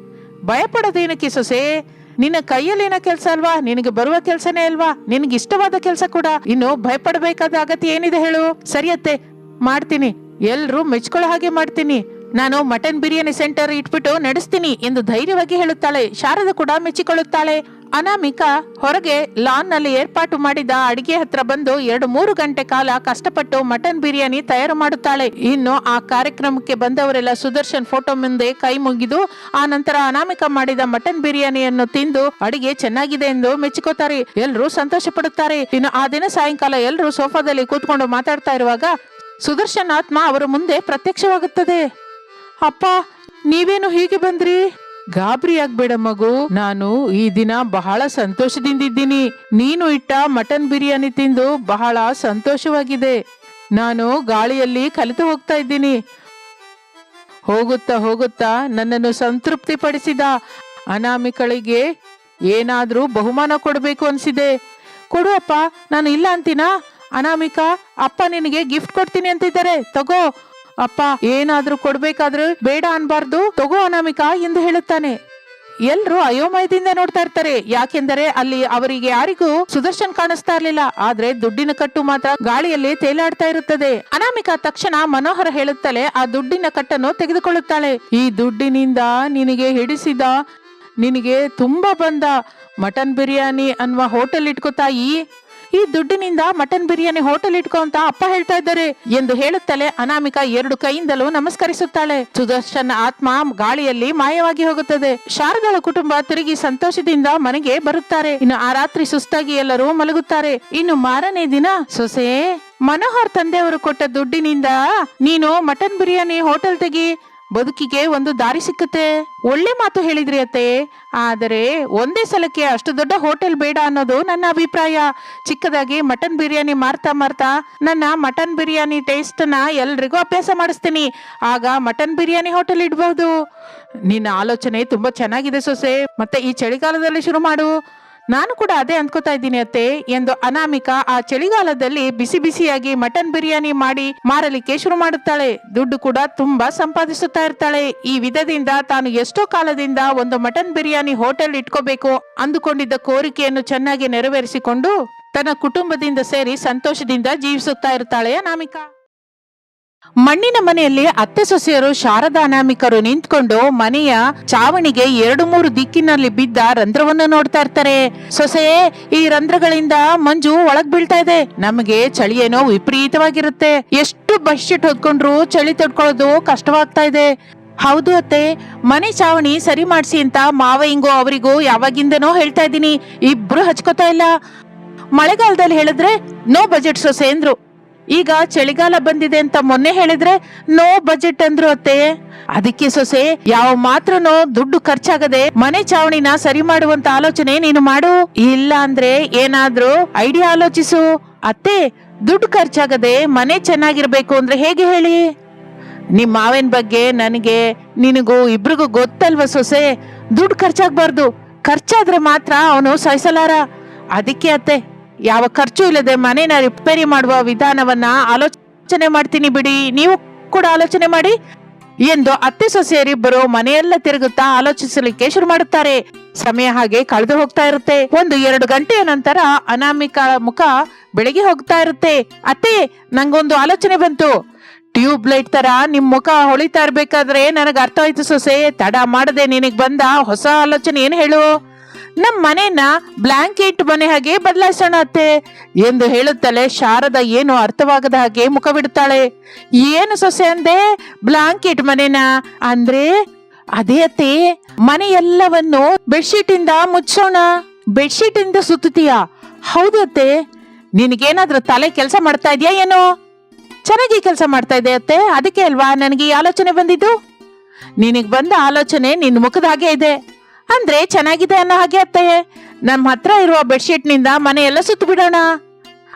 Speaker 1: ಭಯಪಡೋದೇನಕ್ಕೆ ಸೊಸೆ ನಿನ್ನ ಕೈಯಲ್ಲೇನ ಕೆಲಸ ಅಲ್ವಾ? ನಿನಗೆ ಬರುವ ಕೆಲಸನೇ ಅಲ್ವಾ? ನಿನಗೆ ಇಷ್ಟವಾದ ಕೆಲಸ ಕೂಡ? ಇನ್ನು ಭಯಪಡಬೇಕಾದ ಅಗತ್ಯ ಏನಿದೆ ಹೇಳು. ಸರಿಯತ್ತೆ ಮಾಡ್ತೀನಿ. ಎಲ್ರೂ ಮೆಚ್ಕೊಳ್ಳೋ ಹಾಗೆ ಮಾಡ್ತೀನಿ. ನಾನು ಮಟನ್ ಬಿರಿಯಾನಿ ಸೆಂಟರ್ ಇಟ್ಬಿಟ್ಟು ನಡೆಸ್ತೀನಿ ಎಂದು ಧೈರ್ಯವಾಗಿ ಹೇಳುತ್ತಾಳೆ. ಶಾರದ ಕೂಡ ಮೆಚ್ಚಿಕೊಳ್ಳುತ್ತಾಳೆ. ಅನಾಮಿಕಾ ಹೊರಗೆ ಲಾನ್ನಲ್ಲಿ ಏರ್ಪಾಟು ಮಾಡಿದ ಅಡಿಗೆ ಹತ್ರ ಬಂದು ಎರಡು ಮೂರು ಗಂಟೆ ಕಾಲ ಕಷ್ಟಪಟ್ಟು ಮಟನ್ ಬಿರಿಯಾನಿ ತಯಾರು ಮಾಡುತ್ತಾಳೆ. ಇನ್ನು ಆ ಕಾರ್ಯಕ್ರಮಕ್ಕೆ ಬಂದವರೆಲ್ಲ ಸುದರ್ಶನ್ ಫೋಟೋ ಮುಂದೆ ಕೈ ಮುಗಿದು, ಆ ನಂತರ ಅನಾಮಿಕಾ ಮಾಡಿದ ಮಟನ್ ಬಿರಿಯಾನಿಯನ್ನು ತಿಂದು ಅಡಿಗೆ ಚೆನ್ನಾಗಿದೆ ಎಂದು ಮೆಚ್ಚಿಕೋತಾರೆ. ಎಲ್ಲರೂ ಸಂತೋಷ ಪಡುತ್ತಾರೆ ಇನ್ನು ಆ ದಿನ ಸಾಯಂಕಾಲ ಎಲ್ಲರೂ ಸೋಫಾದಲ್ಲಿ ಕೂತ್ಕೊಂಡು ಮಾತಾಡ್ತಾ ಇರುವಾಗ ಸುದರ್ಶನ್ ಆತ್ಮ ಅವರ ಮುಂದೆ ಪ್ರತ್ಯಕ್ಷವಾಗುತ್ತದೆ. ಅಪ್ಪ, ನೀವೇನು ಹೀಗೆ ಬಂದ್ರಿ? ಗಾಬರಿ ಆಗ್ಬೇಡ ಮಗು. ನಾನು ಈ ದಿನ ಬಹಳ ಸಂತೋಷದಿಂದಿದ್ದೀನಿ. ನೀನು ಇಟ್ಟ ಮಟನ್ ಬಿರಿಯಾನಿ ತಿಂದು ಬಹಳ ಸಂತೋಷವಾಗಿದೆ. ನಾನು ಗಾಳಿಯಲ್ಲಿ ಕಲಿತು ಹೋಗ್ತಾ ಇದ್ದೀನಿ. ಹೋಗುತ್ತಾ ಹೋಗುತ್ತಾ ನನ್ನನ್ನು ಸಂತೃಪ್ತಿ ಪಡಿಸಿದ ಅನಾಮಿಕಳಿಗೆ ಏನಾದ್ರೂ ಬಹುಮಾನ ಕೊಡಬೇಕು ಅನ್ಸಿದೆ. ಕೊಡು ಅಪ್ಪ, ನಾನು ಇಲ್ಲ ಅಂತೀನಾ? ಅನಾಮಿಕಾ, ಅಪ್ಪ ನಿನಗೆ ಗಿಫ್ಟ್ ಕೊಡ್ತೀನಿ ಅಂತಿದ್ದಾರೆ. ತಗೋ. ಅಪ್ಪ, ಏನಾದ್ರೂ ಕೊಡ್ಬೇಕಾದ್ರೆ ಬೇಡ ಅನ್ಬಾರ್ದು, ತಗೋ ಅನಾಮಿಕಾ ಎಂದು ಹೇಳುತ್ತಾನೆ. ಎಲ್ರು ಅಯೋಮಯದಿಂದ ನೋಡ್ತಾ ಇರ್ತಾರೆ. ಯಾಕೆಂದರೆ ಅಲ್ಲಿ ಅವರಿಗೆ ಯಾರಿಗೂ ಸುದರ್ಶನ್ ಕಾಣಿಸ್ತಾ ಇರ್ಲಿಲ್ಲ. ಆದ್ರೆ ದುಡ್ಡಿನ ಕಟ್ಟು ಮಾತ್ರ ಗಾಳಿಯಲ್ಲಿ ತೇಲಾಡ್ತಾ ಇರುತ್ತದೆ. ಅನಾಮಿಕಾ ತಕ್ಷಣ ಮನೋಹರ ಹೇಳುತ್ತಲೇ ಆ ದುಡ್ಡಿನ ಕಟ್ಟನ್ನು ತೆಗೆದುಕೊಳ್ಳುತ್ತಾಳೆ. ಈ ದುಡ್ಡಿನಿಂದ ನಿನಗೆ ಹಿಡಿಸಿದ, ನಿನಗೆ ತುಂಬಾ ಬಂದ ಮಟನ್ ಬಿರಿಯಾನಿ ಅನ್ನುವ ಹೋಟೆಲ್ ಇಟ್ಕೋ ತಾಯಿ ಈ ದುಡ್ಡಿನಿಂದ ಮಟನ್ ಬಿರಿಯಾನಿ ಹೋಟೆಲ್ ಇಟ್ಕೋ ಅಂತ ಅಪ್ಪ ಹೇಳ್ತಾ ಇದ್ದಾರೆ ಎಂದು ಹೇಳುತ್ತಲೇ ಅನಾಮಿಕಾ ಎರಡು ಕೈಯಿಂದಲೂ ನಮಸ್ಕರಿಸುತ್ತಾಳೆ. ಸುದರ್ಶನ್ ಆತ್ಮ ಗಾಳಿಯಲ್ಲಿ ಮಾಯವಾಗಿ ಹೋಗುತ್ತದೆ. ಶಾರದಳ ಕುಟುಂಬ ತಿರುಗಿ ಸಂತೋಷದಿಂದ ಮನೆಗೆ ಬರುತ್ತಾರೆ. ಇನ್ನು ಆ ರಾತ್ರಿ ಸುಸ್ತಾಗಿ ಎಲ್ಲರೂ ಮಲಗುತ್ತಾರೆ. ಇನ್ನು ಮಾರನೇ ದಿನ ಸೊಸೆ, ಮನೋಹರ್ ತಂದೆಯವರು ಕೊಟ್ಟ ದುಡ್ಡಿನಿಂದ ನೀನು ಮಟನ್ ಬಿರಿಯಾನಿ ಹೋಟೆಲ್ ತೆಗಿ ಬದುಕಿಗೆ ಒಂದು ದಾರಿ ಸಿಕ್ಕತ್ತೆ. ಒಳ್ಳೆ ಮಾತು ಹೇಳಿದ್ರಿ ಅತ್ತೆ. ಆದರೆ ಒಂದೇ ಸಲಕ್ಕೆ ಅಷ್ಟು ದೊಡ್ಡ ಹೋಟೆಲ್ ಬೇಡ ಅನ್ನೋದು ನನ್ನ ಅಭಿಪ್ರಾಯ. ಚಿಕ್ಕದಾಗಿ ಮಟನ್ ಬಿರಿಯಾನಿ ಮಾರ್ತಾ ಮಾರ್ತಾ ನನ್ನ ಮಟನ್ ಬಿರಿಯಾನಿ ಟೇಸ್ಟನ್ನ ಎಲ್ರಿಗೂ ಅಭ್ಯಾಸ ಮಾಡಿಸ್ತೀನಿ. ಆಗ ಮಟನ್ ಬಿರಿಯಾನಿ ಹೋಟೆಲ್ ಇಡ್ಬಹುದು. ನಿನ್ನ ಆಲೋಚನೆ ತುಂಬಾ ಚೆನ್ನಾಗಿದೆ ಸೊಸೆ. ಮತ್ತೆ ಈ ಚಳಿಗಾಲದಲ್ಲಿ ಶುರು ಮಾಡು. ನಾನು ಕೂಡ ಅದೇ ಅಂದ್ಕೋತಾ ಇದ್ದೀನಿ ಅತ್ತೆ ಎಂದು ಅನಾಮಿಕಾ ಆ ಚಳಿಗಾಲದಲ್ಲಿ ಬಿಸಿ ಬಿಸಿಯಾಗಿ ಮಟನ್ ಬಿರಿಯಾನಿ ಮಾಡಿ ಮಾರಲಿಕ್ಕೆ ಶುರು ಮಾಡುತ್ತಾಳೆ. ದುಡ್ಡು ಕೂಡ ತುಂಬಾ ಸಂಪಾದಿಸುತ್ತಾ ಇರ್ತಾಳೆ. ಈ ವಿಧದಿಂದ ತಾನು ಎಷ್ಟೋ ಕಾಲದಿಂದ ಒಂದು ಮಟನ್ ಬಿರಿಯಾನಿ ಹೋಟೆಲ್ ಇಟ್ಕೋಬೇಕು ಅಂದುಕೊಂಡಿದ್ದ ಕೋರಿಕೆಯನ್ನು ಚೆನ್ನಾಗಿ ನೆರವೇರಿಸಿಕೊಂಡು ತನ್ನ ಕುಟುಂಬದಿಂದ ಸೇರಿ ಸಂತೋಷದಿಂದ ಜೀವಿಸುತ್ತಾ ಇರ್ತಾಳೆ ಅನಾಮಿಕಾ. ಮಣ್ಣಿನ ಮನೆಯಲ್ಲಿ ಅತ್ತೆ ಸೊಸೆಯರು ಶಾರದಾ ಅನಾಮಿಕರು ನಿಂತ್ಕೊಂಡು ಮನೆಯ ಚಾವಣಿಗೆ ಎರಡು ಮೂರು ದಿಕ್ಕಿನಲ್ಲಿ ಬಿದ್ದ ರಂಧ್ರವನ್ನು ನೋಡ್ತಾ ಇರ್ತಾರೆ. ಸೊಸೆ, ಈ ರಂಧ್ರಗಳಿಂದ ಮಂಜು ಒಳಗ್ ಬೀಳ್ತಾ ಇದೆ. ನಮಗೆ ಚಳಿ ಏನೋ ವಿಪರೀತವಾಗಿರುತ್ತೆ. ಎಷ್ಟು ಬೆಡ್ಶೀಟ್ ಹೊದ್ಕೊಂಡ್ರು ಚಳಿ ತಡ್ಕೊಳ್ಳೋದು ಕಷ್ಟವಾಗ್ತಾ ಇದೆ. ಹೌದು ಅತ್ತೆ, ಮನೆ ಚಾವಣಿ ಸರಿ ಮಾಡಿಸಿ ಅಂತ ಇಂಗೋ ಅವರಿಗೂ ಯಾವಾಗಿಂದನೋ ಹೇಳ್ತಾ ಇದ್ದೀನಿ. ಇಬ್ರು ಹಚ್ಕೋತಾ ಇಲ್ಲ. ಮಳೆಗಾಲದಲ್ಲಿ ಹೇಳಿದ್ರೆ ನೋ ಬಜೆಟ್ ಸೊಸೆ ಅಂದ್ರು. ಈಗ ಚಳಿಗಾಲ ಬಂದಿದೆ ಅಂತ ಮೊನ್ನೆ ಹೇಳಿದ್ರೆ ನೋ ಬಜೆಟ್ ಅಂದ್ರು ಅತ್ತೆ. ಅದಕ್ಕೆ ಸೊಸೆ, ಯಾವ ಮಾತ್ರನೋ ದುಡ್ಡು ಖರ್ಚಾಗದೆ ಮನೆ ಚಾವಣಿನ ಸರಿ ಮಾಡುವಂತ ಆಲೋಚನೆ ನೀನು ಮಾಡು. ಇಲ್ಲ ಅಂದ್ರೆ ಏನಾದ್ರೂ ಐಡಿಯಾ ಆಲೋಚಿಸು. ಅತ್ತೆ, ದುಡ್ಡು ಖರ್ಚಾಗದೆ ಮನೆ ಚೆನ್ನಾಗಿರ್ಬೇಕು ಅಂದ್ರೆ ಹೇಗೆ ಹೇಳಿ? ನಿಮ್ ಮಾವಿನ ಬಗ್ಗೆ ನನಗೆ, ನಿನಗೂ ಇಬ್ರಿಗೂ ಗೊತ್ತಲ್ವ ಸೊಸೆ? ದುಡ್ಡು ಖರ್ಚಾಗಬಾರ್ದು. ಖರ್ಚಾದ್ರೆ ಮಾತ್ರ ಅವನು ಸಹಿಸಲಾರ ಅದಕ್ಕೆ ಅತ್ತೆ ಯಾವ ಖರ್ಚು ಇಲ್ಲದೆ ಮನೇನ ರಿಪೇರಿ ಮಾಡುವ ವಿಧಾನವನ್ನ ಆಲೋಚನೆ ಮಾಡ್ತೀನಿ ಬಿಡಿ. ನೀವು ಕೂಡ ಆಲೋಚನೆ ಮಾಡಿ. ಎಂದು ಅತ್ತೆ ಸೊಸೆಯರಿಬ್ಬರು ಮನೆಯೆಲ್ಲ ತಿರುಗುತ್ತಾ ಆಲೋಚಿಸಲಿಕ್ಕೆ ಶುರು ಮಾಡುತ್ತಾರೆ. ಸಮಯ ಹಾಗೆ ಕಳೆದು ಹೋಗ್ತಾ ಇರುತ್ತೆ. ಒಂದು ಎರಡು ಗಂಟೆಯ ನಂತರ ಅನಾಮಿಕ ಮುಖ ಬೆಳಗ್ಗೆ ಹೋಗ್ತಾ ಇರುತ್ತೆ. ಅತ್ತೆ, ನಂಗೊಂದು ಆಲೋಚನೆ ಬಂತು. ಟ್ಯೂಬ್ ಲೈಟ್ ತರ ನಿಮ್ ಮುಖ ಹೊಳಿತಾ ಇರ್ಬೇಕಾದ್ರೆ ನನಗೆ ಅರ್ಥ ಆಯ್ತು ಸೊಸೆ. ತಡ ಮಾಡದೆ ನಿನಗ್ ಬಂದ ಹೊಸ ಆಲೋಚನೆ ಏನ್ ಹೇಳು? ನಮ್ ಮನೆನ ಬ್ಲಾಂಕೆಟ್ ಮನೆ ಹಾಗೆ ಬದಲಾಯಿಸೋಣ ಅತ್ತೆ ಎಂದು ಹೇಳುತ್ತಲೇ ಶಾರದ ಏನು ಅರ್ಥವಾಗದ ಹಾಗೆ ಮುಖ ಬಿಡುತ್ತಾಳೆ. ಏನು ಸೊಸೆ ಅಂದೆ? ಬ್ಲಾಂಕೆಟ್ ಮನೆನ? ಅಂದ್ರೆ ಅದೇ ಅತ್ತೆ ಮನೆ ಎಲ್ಲವನ್ನು ಬೆಡ್ಶೀಟ್ ಇಂದ ಮುಚ್ಚೋಣ. ಬೆಡ್ಶೀಟ್ ಇಂದ ಸುತ್ತುತ್ತೀಯಾ? ಹೌದು ಅತ್ತೆ. ನಿನಗೇನಾದ್ರೂ ತಲೆ ಕೆಲಸ ಮಾಡ್ತಾ ಇದೆಯಾ ಏನೋ? ಚೆನ್ನಾಗಿ ಕೆಲಸ ಮಾಡ್ತಾ ಇದೆ ಅತ್ತೆ. ಅದಕ್ಕೆ ಅಲ್ವಾ ನನಗೆ ಈ ಆಲೋಚನೆ ಬಂದಿದ್ದು? ನಿನಗೆ ಬಂದ ಆಲೋಚನೆ ನಿನ್ನ ಮುಖದ ಹಾಗೆ ಇದೆ. ಅಂದ್ರೆ ಚೆನ್ನಾಗಿದೆ ಅನ್ನೋ ಹಾಗೆ ಅತ್ತೆ. ನಮ್ಮ ಹತ್ರ ಇರುವ ಬೆಡ್ಶೀಟ್ನಿಂದ ಮನೆ ಎಲ್ಲ ಸುತ್ತ ಬಿಡೋಣ.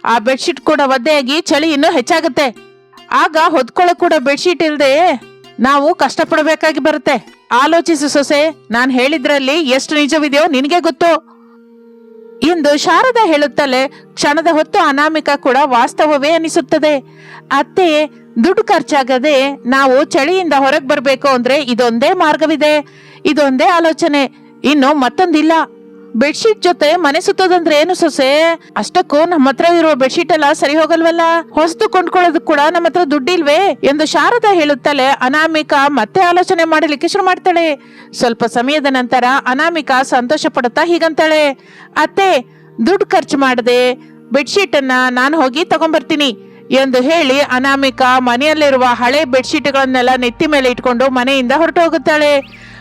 Speaker 1: ಆ ಬೆಡ್ಶೀಟ್ ಕೂಡ ಒದ್ದೆಯಾಗಿ ಚಳಿ ಇನ್ನೂ ಹೆಚ್ಚಾಗುತ್ತೆ. ಆಗ ಹೊದ್ಕೊಳ್ಳೋ ಕೂಡ ಬೆಡ್ಶೀಟ್ ಇಲ್ದೆ ನಾವು ಕಷ್ಟಪಡಬೇಕಾಗಿ ಬರುತ್ತೆ. ಆಲೋಚಿಸು ಸೊಸೆ, ನಾನು ಹೇಳಿದ್ರಲ್ಲಿ ಎಷ್ಟು ನಿಜವಿದೆಯೋ ನಿನಗೆ ಗೊತ್ತು. ಎಂದು ಶಾರದಾ ಹೇಳುತ್ತಲೇ ಕ್ಷಣದ ಹೊತ್ತು ಅನಾಮಿಕ ಕೂಡ ವಾಸ್ತವವೇ ಅನಿಸುತ್ತದೆ. ಅತ್ತೆ, ದುಡ್ಡು ಖರ್ಚಾಗದೆ ನಾವು ಚಳಿಯಿಂದ ಹೊರಗೆ ಬರಬೇಕು ಅಂದ್ರೆ ಇದೊಂದೇ ಮಾರ್ಗವಿದೆ. ಇದೊಂದೇ ಆಲೋಚನೆ. ಇನ್ನು ಮತ್ತೊಂದಿಲ್ಲ. ಬೆಡ್ಶೀಟ್ ಜೊತೆ ಮನೆ ಸುತ್ತೋದಂದ್ರೆ ಏನು ಸೊಸೆ? ಅಷ್ಟಕ್ಕೂ ನಮ್ಮ ಹತ್ರ ಇರುವ ಬೆಡ್ಶೀಟ್ ಎಲ್ಲ ಸರಿ ಹೋಗಲ್ವಲ್ಲ? ಹೊಸದು ಕೊಂಡ್ಕೊಳ್ಳೋದು ಕೂಡ ನಮ್ಮ ಹತ್ರ ದುಡ್ಡಿಲ್ವೇ? ಎಂದು ಶಾರದಾ ಹೇಳುತ್ತಲೇ ಅನಾಮಿಕಾ ಮತ್ತೆ ಆಲೋಚನೆ ಮಾಡಲಿಕ್ಕೆ ಶುರು ಮಾಡ್ತಾಳೆ. ಸ್ವಲ್ಪ ಸಮಯದ ನಂತರ ಅನಾಮಿಕಾ ಸಂತೋಷ ಪಡುತ್ತಾ ಹೀಗಂತಾಳೆ. ಅತ್ತೆ, ದುಡ್ಡು ಖರ್ಚು ಮಾಡದೆ. ಬೆಡ್ಶೀಟ್ ಅನ್ನ ನಾನು ಹೋಗಿ ತಗೊಂಬರ್ತೀನಿ, ಎಂದು ಹೇಳಿ ಅನಾಮಿಕಾ ಮನೆಯಲ್ಲಿರುವ ಹಳೆ ಬೆಡ್ಶೀಟ್ಗಳನ್ನೆಲ್ಲ ನೆತ್ತಿ ಮೇಲೆ ಇಟ್ಕೊಂಡು ಮನೆಯಿಂದ ಹೊರಟು ಹೋಗುತ್ತಾಳೆ.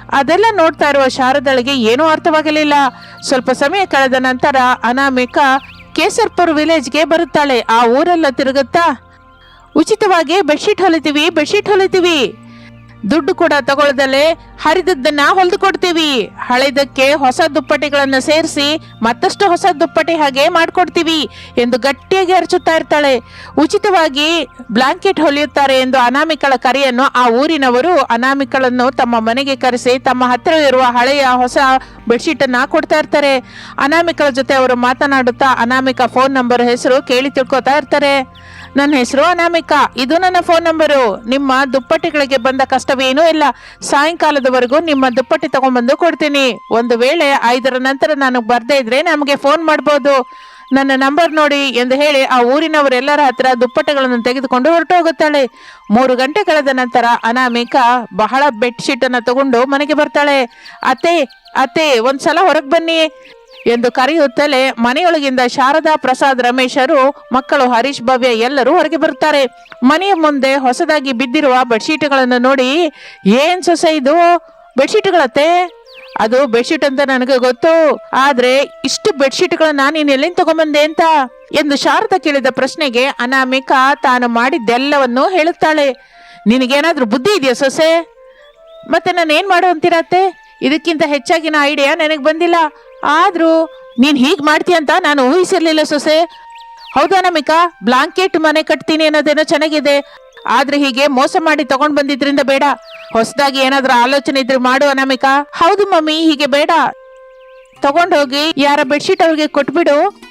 Speaker 1: ಅದೆಲ್ಲ ನೋಡ್ತಾ ಇರುವ ಶಾರದಳಿಗೆ ಏನೂ ಅರ್ಥವಾಗಲಿಲ್ಲ. ಸ್ವಲ್ಪ ಸಮಯ ಕಳೆದ ನಂತರ ಅನಾಮಿಕ ಕೇಸರ್ಪುರ್ ವಿಲೇಜ್ಗೆ ಬರುತ್ತಾಳೆ. ಆ ಊರೆಲ್ಲ ತಿರುಗುತ್ತಾ? ಉಚಿತವಾಗಿ ಬೆಡ್ಶೀಟ್ ಹೊಲಿತೀವಿ ಬೆಡ್ಶೀಟ್ ಹೊಲಿತೀವಿ. ದುಡ್ಡು ಕೂಡ ತಗೊಳ್ದಲೆ ಹರಿದದ್ದನ್ನ ಹೊಲಿದು ಕೊಡ್ತೀವಿ ಹಳೆದಕ್ಕೆ ಹೊಸ ದುಪ್ಪಟಿಗಳನ್ನ ಸೇರಿಸಿ ಮತ್ತಷ್ಟು ಹೊಸ ದುಪ್ಪಟಿ ಹಾಗೆ ಮಾಡ್ಕೊಡ್ತೀವಿ ಎಂದು ಗಟ್ಟಿಯಾಗಿ ಅರಚುತ್ತಾ ಇರ್ತಾಳೆ. ಉಚಿತವಾಗಿ ಬ್ಲಾಂಕೆಟ್ ಹೊಲಿಯುತ್ತಾರೆ ಎಂದು ಅನಾಮಿಕಳ ಕರೆಯನ್ನು ಆ ಊರಿನವರು ಅನಾಮಿಕಳನ್ನು ತಮ್ಮ ಮನೆಗೆ ಕರೆಸಿ ತಮ್ಮ ಹತ್ತಿರ ಇರುವ ಹಳೆಯ ಹೊಸ ಬೆಡ್ಶೀಟ್ ಅನ್ನ ಕೊಡ್ತಾ ಇರ್ತಾರೆ. ಅನಾಮಿಕಳ ಜೊತೆ ಅವರು ಮಾತನಾಡುತ್ತಾ ಅನಾಮಿಕ ಫೋನ್ ನಂಬರ್ ಹೆಸರು ಕೇಳಿ ತಿಳ್ಕೊತಾ ಇರ್ತಾರೆ. ನನ್ನ ಹೆಸರು ಅನಾಮಿಕಾ. ಇದು ನನ್ನ ಫೋನ್ ನಂಬರು ನಿಮ್ಮ ದುಪ್ಪಟ್ಟಿಗಳಿಗೆ ಬಂದ ಕಷ್ಟವೇನೂ ಇಲ್ಲ. ಸಾಯಂಕಾಲದವರೆಗೂ ನಿಮ್ಮ ದುಪ್ಪಟ್ಟಿ ತಗೊಂಡ್ಬಂದು ಕೊಡ್ತೀನಿ. ಒಂದು ವೇಳೆ ಐದರ ನಂತರ ನಾನು ಬರ್ದೇ ಇದ್ರೆ ನಮಗೆ ಫೋನ್ ಮಾಡ್ಬೋದು. ನನ್ನ ನಂಬರ್ ನೋಡಿ ಎಂದು ಹೇಳಿ ಆ ಊರಿನವರೆಲ್ಲರ ಹತ್ರ ದುಪ್ಪಟ್ಟೆಗಳನ್ನು ತೆಗೆದುಕೊಂಡು ಹೊರಟು ಹೋಗುತ್ತಾಳೆ ಮೂರು ಗಂಟೆ ಕಳೆದ ನಂತರ ಅನಾಮಿಕಾ ಬಹಳ ಬೆಡ್ಶೀಟ್ ಅನ್ನ ತಗೊಂಡು ಮನೆಗೆ ಬರ್ತಾಳೆ. ಅತ್ತೆ ಅತ್ತೆ, ಒಂದ್ಸಲ ಹೊರಗೆ ಬನ್ನಿ. ಎಂದು ಕರೆಯುತ್ತಲೇ ಮನೆಯೊಳಗಿಂದ ಶಾರದಾ ಪ್ರಸಾದ್ ರಮೇಶರು, ಮಕ್ಕಳು ಹರೀಶ್, ಭವ್ಯ ಎಲ್ಲರೂ ಹೊರಗೆ ಬರುತ್ತಾರೆ. ಮನೆಯ ಮುಂದೆ ಹೊಸದಾಗಿ ಬಿದ್ದಿರುವ ಬೆಡ್ಶೀಟ್ಗಳನ್ನು ನೋಡಿ, ಏನ್ ಸೊಸೆ ಇದು? ಬೆಡ್ಶೀಟ್ಗಳತ್ತೆ? ಅದು ಬೆಡ್ಶೀಟ್ ಅಂತ ನನಗೆ ಗೊತ್ತು. ಆದ್ರೆ ಇಷ್ಟು ಬೆಡ್ಶೀಟ್ಗಳನ್ನ ನೀನ್ ಎಲ್ಲಿಂದ ತಗೊಂಬಂದೆ ಅಂತ? ಎಂದು ಶಾರದಾ ಕೇಳಿದ ಪ್ರಶ್ನೆಗೆ ಅನಾಮಿಕಾ ತಾನು ಮಾಡಿದ್ದೆಲ್ಲವನ್ನು ಹೇಳುತ್ತಾಳೆ. ನಿನಗೇನಾದ್ರೂ ಬುದ್ಧಿ ಇದೆಯಾ ಸೊಸೆ? ಮತ್ತೆ ನಾನು ಏನ್ ಮಾಡು ಅಂತೀರತ್ತೆ ಇದಕ್ಕಿಂತ ಹೆಚ್ಚಾಗಿನ ಐಡಿಯಾ ನನಗೆ ಬಂದಿಲ್ಲ. ಆದ್ರೂ ನೀನ್ ಹೀಗ್ ಮಾಡ್ತೀಯ ಅಂತ ನಾನು ಊಹಿಸಿರ್ಲಿಲ್ಲ ಸೊಸೆ. ಹೌದಾ ನಮಿಕಾ? ಬ್ಲಾಂಕೆಟ್ ಮನೆ ಕಟ್ತೀನಿ ಅನ್ನೋದೇನೋ ಚೆನ್ನಾಗಿದೆ. ಆದ್ರೆ ಹೀಗೆ ಮೋಸ ಮಾಡಿ ತಗೊಂಡ್ ಬಂದಿದ್ರಿಂದ ಬೇಡ. ಹೊಸದಾಗಿ ಏನಾದ್ರೂ ಆಲೋಚನೆ ಇದ್ರೆ ಮಾಡು ಅನಾಮಿಕಾ ಹೌದು ಮಮ್ಮಿ, ಹೀಗೆ ಬೇಡ. ತಗೊಂಡೋಗಿ ಯಾರ ಬೆಡ್ಶೀಟ್ ಅವ್ರಿಗೆ ಕೊಟ್ಬಿಡು.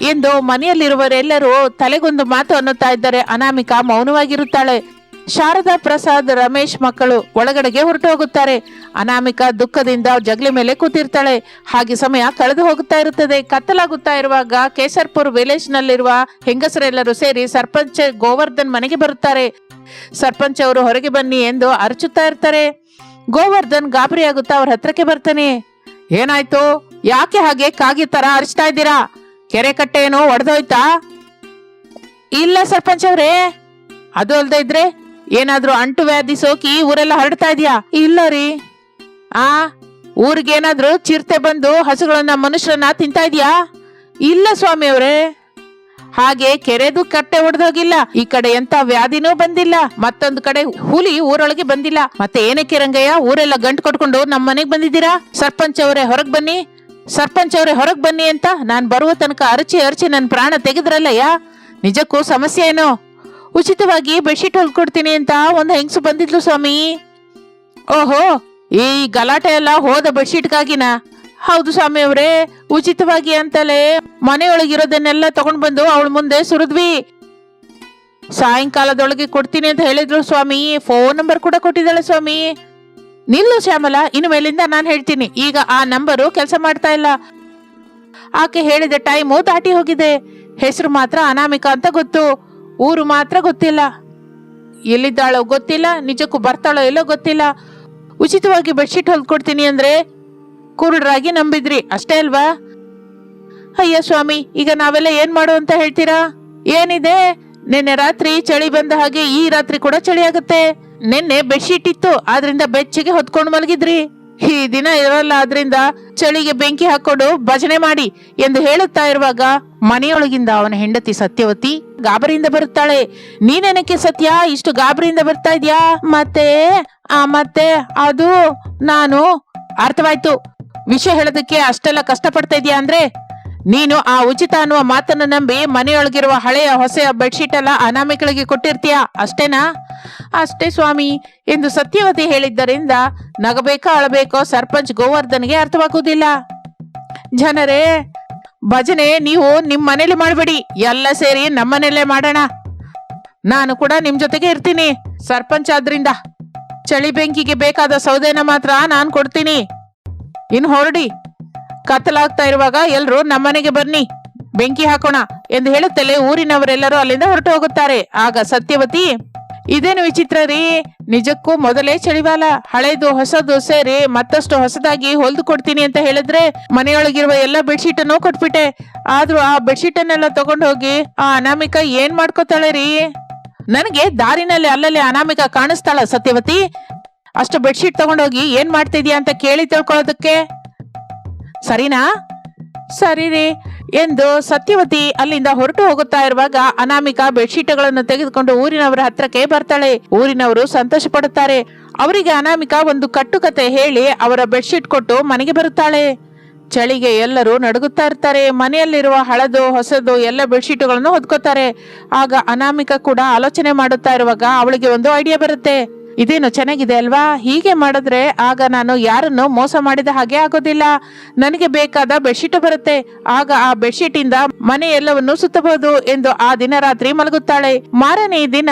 Speaker 1: ಎಂದು ಮನೆಯಲ್ಲಿರುವರೆಲ್ಲರೂ ತಲೆಗೊಂದು ಮಾತು ಅನ್ನುತ್ತಾ ಇದ್ದಾರೆ. ಅನಾಮಿಕಾ ಮೌನವಾಗಿರುತ್ತಾಳೆ. ಶಾರದಾ ಪ್ರಸಾದ್ ರಮೇಶ್ ಮಕ್ಕಳು ಒಳಗಡೆಗೆ ಹೊರಟು ಹೋಗುತ್ತಾರೆ ಅನಾಮಿಕ ದುಃಖದಿಂದ ಜಗಲಿ ಮೇಲೆ ಕೂತಿರ್ತಾಳೆ. ಹಾಗೆ ಸಮಯ ಕಳೆದು ಹೋಗುತ್ತಾ ಇರುತ್ತದೆ. ಕತ್ತಲಾಗುತ್ತಾ ಇರುವಾಗ ಕೇಸರ್ಪುರ್ ವಿಲೇಜ್ ನಲ್ಲಿರುವ ಹೆಂಗಸರೆಲ್ಲರೂ ಸೇರಿ ಸರ್ಪಂಚ್ ಗೋವರ್ಧನ್ ಮನೆಗೆ ಬರುತ್ತಾರೆ. ಸರ್ಪಂಚ್ ಅವರು ಹೊರಗೆ ಬನ್ನಿ ಎಂದು ಅರಚುತ್ತಾ ಇರ್ತಾರೆ. ಗೋವರ್ಧನ್ ಗಾಬರಿ ಆಗುತ್ತಾ ಅವ್ರ ಹತ್ರಕ್ಕೆ ಬರ್ತಾನೆ. ಏನಾಯ್ತು? ಯಾಕೆ ಹಾಗೆ ಕಾಗಿ ತರ ಅರಚ್ತಾ ಇದ್ದೀರಾ? ಕೆರೆ ಕಟ್ಟೆ ಏನೋ ಒಡೆದೋಯ್ತಾ? ಇಲ್ಲ ಸರ್ಪಂಚ್ ಅವ್ರೇ ಅದು ಅಲ್ದೇ ಇದ್ರೆ ಏನಾದ್ರೂ ಅಂಟು ವ್ಯಾಧಿ ಸೋಕಿ ಊರೆಲ್ಲ ಹರಡ್ತಾ ಇದೆಯಾ? ಇಲ್ಲ ರೀ. ಆ, ಊರಿಗೇನಾದ್ರೂ ಚಿರತೆ ಬಂದು ಹಸುಗಳನ್ನ ಮನುಷ್ಯರನ್ನ ತಿಂತಾ ಇದೆಯಾ? ಇಲ್ಲ ಸ್ವಾಮಿ ಅವರೇ. ಹಾಗೆ ಕೆರೆದು ಕಟ್ಟೆ ಒಡೆದೋಗಿಲ್ಲ. ಈ ಕಡೆ ಎಂತ ವ್ಯಾಧಿನೂ ಬಂದಿಲ್ಲ. ಮತ್ತೊಂದು ಕಡೆ ಹುಲಿ ಊರೊಳಗೆ ಬಂದಿಲ್ಲ. ಮತ್ತೆ ಏನಕ್ಕೆ ರಂಗಯ್ಯ, ಊರೆಲ್ಲ ಗಂಟು ಕೊಟ್ಕೊಂಡು ನಮ್ಮ ಮನೆಗ್ ಬಂದಿದ್ದೀರಾ? ಸರ್ಪಂಚ್ ಅವರೇ ಹೊರಗ್ ಬನ್ನಿ. ಸರ್ಪಂಚ್ ಅವರೇ ಹೊರಗ್ ಬನ್ನಿ ಅಂತ ನಾನ್ ಬರುವ ತನಕ ಅರಚಿ ಅರಚಿ ನನ್ನ ಪ್ರಾಣ ತೆಗೆದ್ರಲ್ಲಯ್ಯ? ನಿಜಕ್ಕೂ ಸಮಸ್ಯೆ ಏನು? ಉಚಿತವಾಗಿ ಬೆಡ್ಶೀಟ್ ಹೊಲ್ಕೊಡ್ತೀನಿ ಅಂತ ಒಂದು ಹೆಂಗಸು ಬಂದಿದ್ಲು ಸ್ವಾಮಿ. ಓಹೋ, ಈ ಗಲಾಟೆ ಎಲ್ಲ ಹೋದ ಬೆಡ್ಶೀಟ್ಗಾಗಿನ? ಹೌದು ಸ್ವಾಮಿ ಅವರೇ, ಉಚಿತವಾಗಿ ಅಂತಲೇ ಮನೆಯೊಳಗಿರೋದನ್ನೆಲ್ಲ ತಗೊಂಡ್ ಬಂದು ಅವಳ ಮುಂದೆ ಸುರಿದ್ವಿ. ಸಾಯಂಕಾಲದೊಳಗೆ ಕೊಡ್ತೀನಿ ಅಂತ ಹೇಳಿದ್ರು ಸ್ವಾಮಿ, ಫೋನ್ ನಂಬರ್ ಕೂಡ ಕೊಟ್ಟಿದ್ದಾಳೆ ಸ್ವಾಮಿ. ನಿಲ್ಲು ಶ್ಯಾಮಲ ಇನ್ನು ಮೇಲಿಂದ ನಾನು ಹೇಳ್ತೀನಿ, ಈಗ ಆ ನಂಬರು ಕೆಲಸ ಮಾಡ್ತಾ ಇಲ್ಲ. ಆಕೆ ಹೇಳಿದ ಟೈಮು ದಾಟಿ ಹೋಗಿದೆ. ಹೆಸರು ಮಾತ್ರ ಅನಾಮಿಕ ಅಂತ ಗೊತ್ತು. ಊರು ಮಾತ್ರ ಗೊತ್ತಿಲ್ಲ. ಎಲ್ಲಿದ್ದಾಳೋ ಗೊತ್ತಿಲ್ಲ, ನಿಜಕ್ಕೂ ಬರ್ತಾಳೋ ಎಲ್ಲೋ ಗೊತ್ತಿಲ್ಲ. ಉಚಿತವಾಗಿ ಬೆಡ್ಶೀಟ್ ಹೊಲ್ಕೊಡ್ತೀನಿ ಅಂದ್ರೆ ಕುರುಡ್ರಾಗಿ ನಂಬಿದ್ರಿ, ಅಷ್ಟೇ ಅಲ್ವಾ? ಅಯ್ಯ ಸ್ವಾಮಿ, ಈಗ ನಾವೆಲ್ಲ ಏನ್ ಮಾಡು ಅಂತ ಹೇಳ್ತೀರಾ? ಏನಿದೆ? ನಿನ್ನೆ ರಾತ್ರಿ ಚಳಿ ಬಂದ ಹಾಗೆ ಈ ರಾತ್ರಿ ಕೂಡ ಚಳಿ ಆಗುತ್ತೆ. ನಿನ್ನೆ ಬೆಡ್ಶೀಟ್ ಇತ್ತು, ಆದ್ರಿಂದ ಬೆಚ್ಚಿಗೆ ಹೊತ್ಕೊಂಡು ಮಲಗಿದ್ರಿ. ಈ ದಿನ ಇರಲ್ಲ, ಆದ್ರಿಂದ ಚಳಿಗೆ ಬೆಂಕಿ ಹಾಕೊಂಡು ಭಜನೆ ಮಾಡಿ ಎಂದು ಹೇಳುತ್ತಾ ಇರುವಾಗ ಮನೆಯೊಳಗಿಂದ ಅವನ ಹೆಂಡತಿ ಸತ್ಯವತಿ ಗಾಬರಿಯಿಂದ ಬರುತ್ತಾಳೆ. ನೀನೆನಕ್ಕೆ ಸತ್ಯ? ಇಷ್ಟು ಗಾಬರಿಯಿಂದ ಬರ್ತಾ ಇದ್ಯಾ? ಮತ್ತೆ, ಆ, ಮತ್ತೆ, ಅದು, ನಾನು. ಅರ್ಥವಾಯ್ತು. ವಿಷಯ ಹೇಳೋದಕ್ಕೆ ಅಷ್ಟೆಲ್ಲ ಕಷ್ಟಪಡ್ತಾ ಇದೀಯಾ ಅಂದ್ರೆ? ನೀನು ಆ ಉಚಿತ ಅನ್ನುವ ಮಾತನ್ನು ನಂಬಿ ಮನೆಯೊಳಗಿರುವ ಹಳೆಯ ಹೊಸ ಬೆಡ್ಶೀಟ್ ಎಲ್ಲ ಅನಾಮಿಕಳಿಗೆ ಕೊಟ್ಟಿರ್ತೀಯ? ಅಷ್ಟೇನಾ? ಅಷ್ಟೇ ಸ್ವಾಮಿ. ಎಂದು ಸತ್ಯವತಿ ಹೇಳಿದ್ದರಿಂದ ನಗಬೇಕೋ ಅಳಬೇಕೋ ಸರ್ಪಂಚ್ ಗೋವರ್ಧನ್ಗೆ ಅರ್ಥವಾಗುವುದಿಲ್ಲ. ಜನರೇ ಭಜನೆ, ನೀವು ನಿಮ್ ಮನೇಲಿ ಮಾಡಬೇಡಿ. ಎಲ್ಲ ಸೇರಿ ನಮ್ಮ ಮನೇಲೆ ಮಾಡೋಣ. ನಾನು ಕೂಡ ನಿಮ್ ಜೊತೆಗೆ ಇರ್ತೀನಿ. ಸರ್ಪಂಚ್ ಆದ್ರಿಂದ. ಚಳಿ ಬೆಂಕಿಗೆ ಬೇಕಾದ ಸೌದೆನ ಮಾತ್ರ ನಾನು ಕೊಡ್ತೀನಿ. ಇನ್ನು ಹೊರಡಿ. ಕತ್ತಲಾಗ್ತಾ ಇರುವಾಗ ಎಲ್ರು ನಮ್ಮನೆಗೆ ಬನ್ನಿ. ಬೆಂಕಿ ಹಾಕೋಣ ಎಂದು ಹೇಳುತ್ತಲೇ ಊರಿನವರೆಲ್ಲರೂ ಅಲ್ಲಿಂದ ಹೊರಟು ಹೋಗುತ್ತಾರೆ. ಆಗ ಸತ್ಯವತಿ ಇದೇನು ವಿಚಿತ್ರ ರೀ? ನಿಜಕ್ಕೂ ಮೊದಲೇ ಚಳಿವಾಲ. ಹಳೇದು ಹೊಸದು ಸೇರಿ ಮತ್ತಷ್ಟು ಹೊಸದಾಗಿ ಹೊಲ್ದು ಕೊಡ್ತೀನಿ ಅಂತ ಹೇಳಿದ್ರೆ ಮನೆಯೊಳಗಿರುವ ಎಲ್ಲ ಬೆಡ್ಶೀಟ್ ಅನ್ನು ಕೊಟ್ಬಿಟ್ಟೆ. ಆದ್ರೂ ಆ ಬೆಡ್ಶೀಟ್ ಅನ್ನೆಲ್ಲ ತಗೊಂಡೋಗಿ ಆ ಅನಾಮಿಕ ಏನ್ ಮಾಡ್ಕೋತಾಳೆ ರೀ? ನನಗೆ ದಾರಿನಲ್ಲಿ ಅಲ್ಲಲ್ಲಿ ಅನಾಮಿಕ ಕಾಣಿಸ್ತಾಳ ಸತ್ಯವತಿ. ಅಷ್ಟು ಬೆಡ್ಶೀಟ್ ತಗೊಂಡೋಗಿ ಏನ್ ಮಾಡ್ತಿದ್ಯಾ ಅಂತ ಕೇಳಿ ತಿಳ್ಕೊಳ್ಳೋದಕ್ಕೆ. ಸರಿನಾ? ಸರಿ ರೀ. ಎಂದು ಸತ್ಯವತಿ ಅಲ್ಲಿಂದ ಹೊರಟು ಹೋಗುತ್ತಾ ಇರುವಾಗ ಅನಾಮಿಕಾ ಬೆಡ್ಶೀಟ್ಗಳನ್ನು ತೆಗೆದುಕೊಂಡು ಊರಿನವರ ಹತ್ರಕ್ಕೆ ಬರ್ತಾಳೆ. ಊರಿನವರು ಸಂತೋಷ ಪಡುತ್ತಾರೆ ಅವರಿಗೆ ಅನಾಮಿಕಾ ಒಂದು ಕಟ್ಟುಕತೆ ಹೇಳಿ ಅವರ ಬೆಡ್ಶೀಟ್ ಕೊಟ್ಟು ಮನೆಗೆ ಬರುತ್ತಾಳೆ. ಚಳಿಗೆ ಎಲ್ಲರೂ ನಡುಗುತ್ತಾ ಇರ್ತಾರೆ. ಮನೆಯಲ್ಲಿರುವ ಹಳದು ಹೊಸದು ಎಲ್ಲ ಬೆಡ್ಶೀಟ್ಗಳನ್ನು ಹೊದ್ಕೋತಾರೆ. ಆಗ ಅನಾಮಿಕಾ ಕೂಡ ಆಲೋಚನೆ ಮಾಡುತ್ತಾ ಇರುವಾಗ ಅವಳಿಗೆ ಒಂದು ಐಡಿಯಾ ಬರುತ್ತೆ. ಇದೇನು ಚೆನ್ನಾಗಿದೆ ಅಲ್ವಾ? ಹೀಗೆ ಮಾಡಿದ್ರೆ ಆಗ ನಾನು ಯಾರನ್ನು ಮೋಸ ಮಾಡಿದ ಹಾಗೆ ಆಗೋದಿಲ್ಲ. ನನಗೆ ಬೇಕಾದ ಬೆಡ್ಶೀಟ್ ಬರುತ್ತೆ. ಆಗ ಆ ಬೆಡ್ಶೀಟ್ ಇಂದ ಮನೆ ಎಲ್ಲವನ್ನು ಸುತ್ತಬಹುದು ಎಂದು ಆ ದಿನ ರಾತ್ರಿ ಮಲಗುತ್ತಾಳೆ. ಮಾರನೇ ದಿನ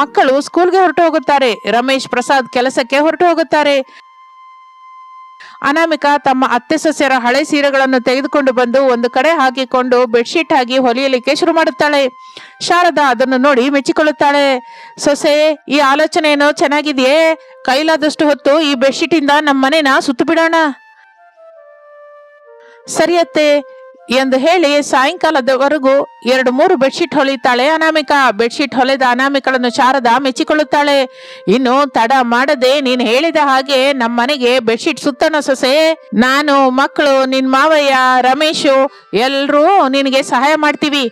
Speaker 1: ಮಕ್ಕಳು ಸ್ಕೂಲ್ಗೆ ಹೊರಟು ಹೋಗುತ್ತಾರೆ ರಮೇಶ್ ಪ್ರಸಾದ್ ಕೆಲಸಕ್ಕೆ ಹೊರಟು ಹೋಗುತ್ತಾರೆ ಅನಾಮಿಕಾ ತಮ್ಮ ಅತ್ತೆ ಸಸ್ಯರ ಹಳೆ ಸೀರೆಗಳನ್ನು ತೆಗೆದುಕೊಂಡು ಬಂದು ಒಂದು ಕಡೆ ಹಾಕಿಕೊಂಡು ಬೆಡ್ಶೀಟ್ ಹಾಕಿ ಹೊಲಿಯಲಿಕ್ಕೆ ಶುರು ಮಾಡುತ್ತಾಳೆ. ಶಾರದಾ ಅದನ್ನು ನೋಡಿ ಮೆಚ್ಚಿಕೊಳ್ಳುತ್ತಾಳೆ. ಸೊಸೆ, ಈ ಆಲೋಚನೆ ಏನೋ ಚೆನ್ನಾಗಿದೆಯೇ? ಕೈಲಾದಷ್ಟು ಹೊತ್ತು ಈ ಬೆಡ್ಶೀಟ್ ಇಂದ ನಮ್ಮ ಮನೆನ ಸುತ್ತು ಬಿಡೋಣ ಸರಿಯತ್ತೆ ಎಂದು ಹೇಳಿ ಸಾಯಂಕಾಲದವರೆಗೂ ಎರಡು ಮೂರು ಬೆಡ್ಶೀಟ್ ಹೊಲಿತಾಳೆ ಅನಾಮಿಕ. ಬೆಡ್ಶೀಟ್ ಹೊಲೆದ ಅನಾಮಿಕಳನ್ನು ಶಾರದ ಮೆಚ್ಚಿಕೊಳ್ಳುತ್ತಾಳೆ. ಇನ್ನು ತಡ ಮಾಡದೆ ನೀನ್ ಹೇಳಿದ ಹಾಗೆ ನಮ್ಮ ಮನೆಗೆ ಬೆಡ್ಶೀಟ್ ಸುತ್ತಣ ಸೊಸೆ. ನಾನು, ಮಕ್ಕಳು, ನಿನ್ ಮಾವಯ್ಯ, ರಮೇಶು, ಎಲ್ರೂ ನಿನಗೆ ಸಹಾಯ ಮಾಡ್ತೀವಿ.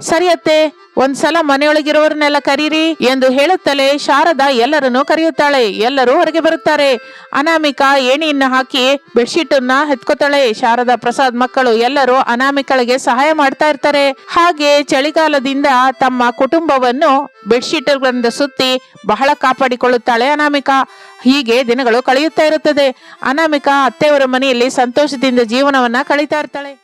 Speaker 1: ಸರಿಯತ್ತೆ ಒಂದ್ಸಲ ಮನೆಯೊಳಗಿರೋರನ್ನೆಲ್ಲ ಕರೀರಿ ಎಂದು ಹೇಳುತ್ತಲೇ ಶಾರದಾ ಎಲ್ಲರನ್ನು ಕರೆಯುತ್ತಾಳೆ. ಎಲ್ಲರೂ ಹೊರಗೆ ಬರುತ್ತಾರೆ. ಅನಾಮಿಕಾ ಏಣಿಯನ್ನು ಹಾಕಿ ಬೆಡ್ಶೀಟ್ ಅನ್ನ ಹೆತ್ಕೋತಾಳೆ ಶಾರದಾ ಪ್ರಸಾದ್ ಮಕ್ಕಳು ಎಲ್ಲರೂ ಅನಾಮಿಕಳಿಗೆ ಸಹಾಯ ಮಾಡ್ತಾ ಇರ್ತಾರೆ. ಹಾಗೆ ಚಳಿಗಾಲದಿಂದ ತಮ್ಮ ಕುಟುಂಬವನ್ನು ಬೆಡ್ಶೀಟ್ಗಳಿಂದ ಸುತ್ತಿ ಬಹಳ ಕಾಪಾಡಿಕೊಳ್ಳುತ್ತಾಳೆ ಅನಾಮಿಕಾ. ಹೀಗೆ ದಿನಗಳು ಕಳೆಯುತ್ತಾ ಇರುತ್ತದೆ. ಅನಾಮಿಕಾ ಅತ್ತೆಯವರ ಮನೆಯಲ್ಲಿ ಸಂತೋಷದಿಂದ ಜೀವನವನ್ನ ಕಳೀತಾ ಇರ್ತಾಳೆ.